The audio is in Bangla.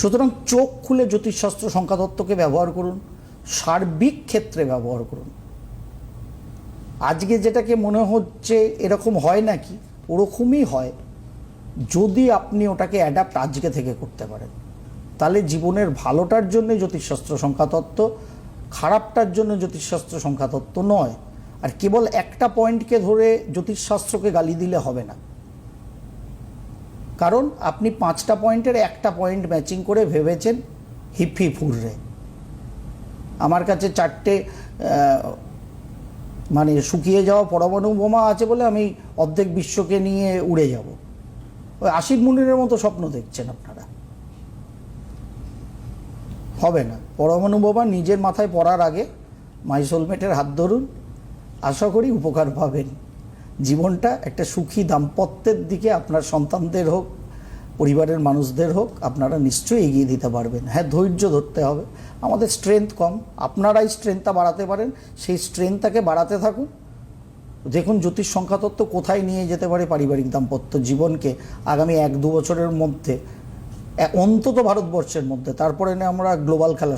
সুতরাং চোখ খুলে জ্যোতিষশাস্ত্র সংখ্যাতত্ত্বকে ব্যবহার করুন, সার্বিক ক্ষেত্রে ব্যবহার করুন। আজকে যেটাকে মনে হচ্ছে এরকম হয় নাকি, ওরকমই হয়। যদি আপনি ওটাকে অ্যাডাপ্ট আজকে থেকে করতে পারেন, তাহলে জীবনের ভালোটার জন্য জ্যোতিষশাস্ত্র সংখ্যাতত্ত্ব, খারাপটার জন্য জ্যোতিষশাস্ত্র সংখ্যাতত্ত্ব নয়। আর কেবল একটা পয়েন্টকে ধরে জ্যোতিষশাস্ত্রকে গালি দিলে হবে না। কারণ আপনি পাঁচটা পয়েন্টের একটা পয়েন্ট ম্যাচিং করে ভেবেছেন হিপ হুররে আমার কাছে চারটে মানে শুকিয়ে যাওয়া পরমাণু বোমা আছে বলে আমি অর্ধেক বিশ্বকে নিয়ে উড়ে যাব। ওই আশিক মুনিরের মতো স্বপ্ন দেখছেন আপনারা। হবে না। পরমাণু বোমা নিজের মাথায় পড়ার আগে মাইসোলমেটের হাত ধরুন। আশা করি উপকার পাবেন। জীবনটা একটা সুখী দাম্পত্যের দিকে আপনার সন্তানদের হোক, পরিবারের মানুষদের হোক, আপনারা নিশ্চয়ই এগিয়ে দিতে পারবেন। হ্যাঁ ধৈর্য ধরতে হবে। আমাদের স্ট্রেংথ কম। আপনারাই স্ট্রেংথটা বাড়াতে পারেন। সেই স্ট্রেংথটাকে বাড়াতে থাকুন। দেখুন, জ্যোতিষ সংখ্যাতত্ত্ব কোথায় নিয়ে যেতে পারে পারিবারিক দাম্পত্য জীবনকে আগামী এক দু বছরের মধ্যে? অন্তত ভারতবর্ষের মধ্যে। তারপরে আমরা গ্লোবাল খেলা